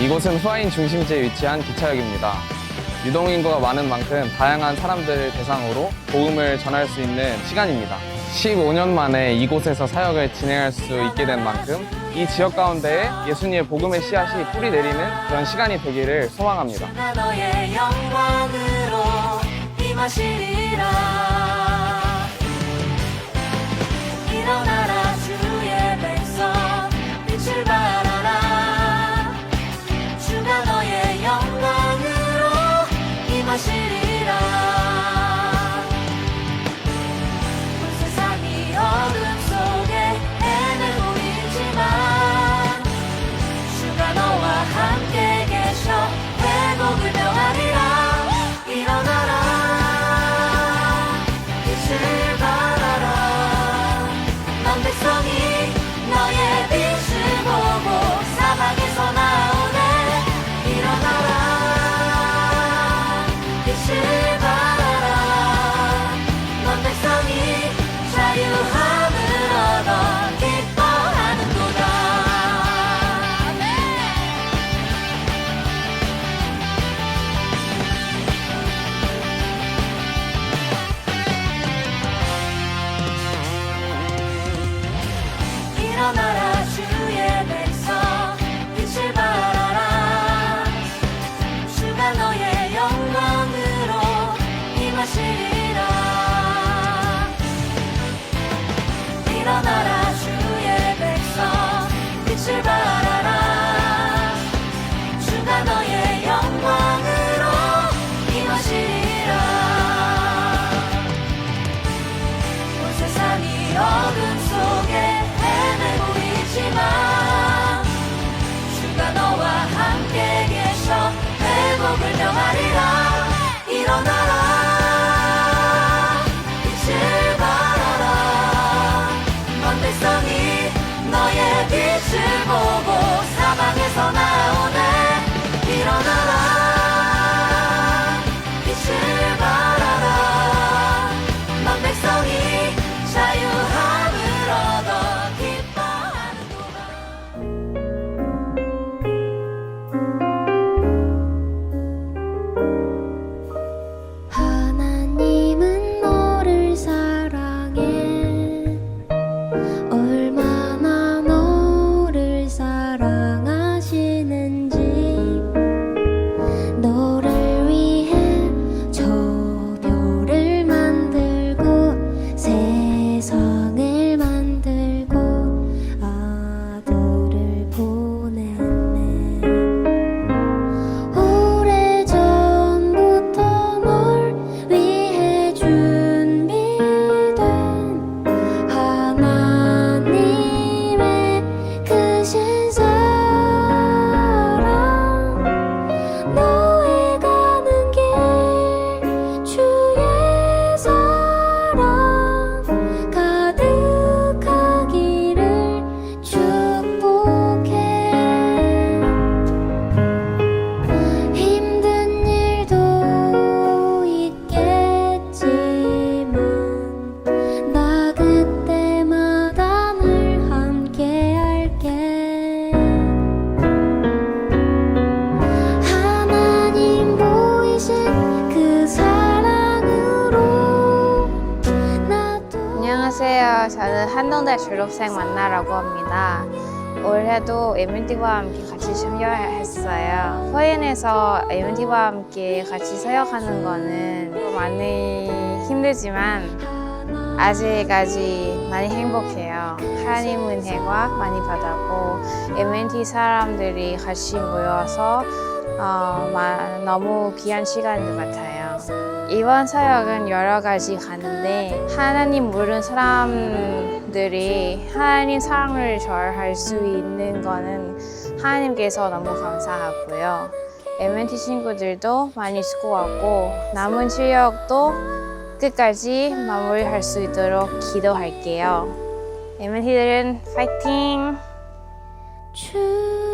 이곳은 후아인 중심지에 위치한 기차역입니다. 유동 인구가 많은 만큼 다양한 사람들을 대상으로 복음을 전할 수 있는 시간입니다. 15년 만에 이곳에서 사역을 진행할 수 있게 된 만큼 이 지역 가운데에 예수님의 복음의 씨앗이 뿌리 내리는 그런 시간이 되기를 소망합니다. 빛을 보고 사방에서 나 한동대 졸업생 만나라고 합니다. 올해도 MNT와 함께 같이 참여했어요. 서인에서 MNT와 함께 같이 사역하는 거는 많이 힘들지만 아직까지 많이 행복해요. 하나님 은혜가 많이 받았고 MNT 사람들이 같이 모여서 어, 마- 너무 귀한 시간인 것 같아요. 이번 사역은 여러 가지 가는데 하나님 모르는 사람 들이 하나님 사랑을 잘수 있는 거는 하나님께서 너무 감사하고요. MNT 친구들도 많이 수고하고 남은 실력도 끝까지 마무리할 수 있도록 기도할게요. MNT들은 파이팅! 주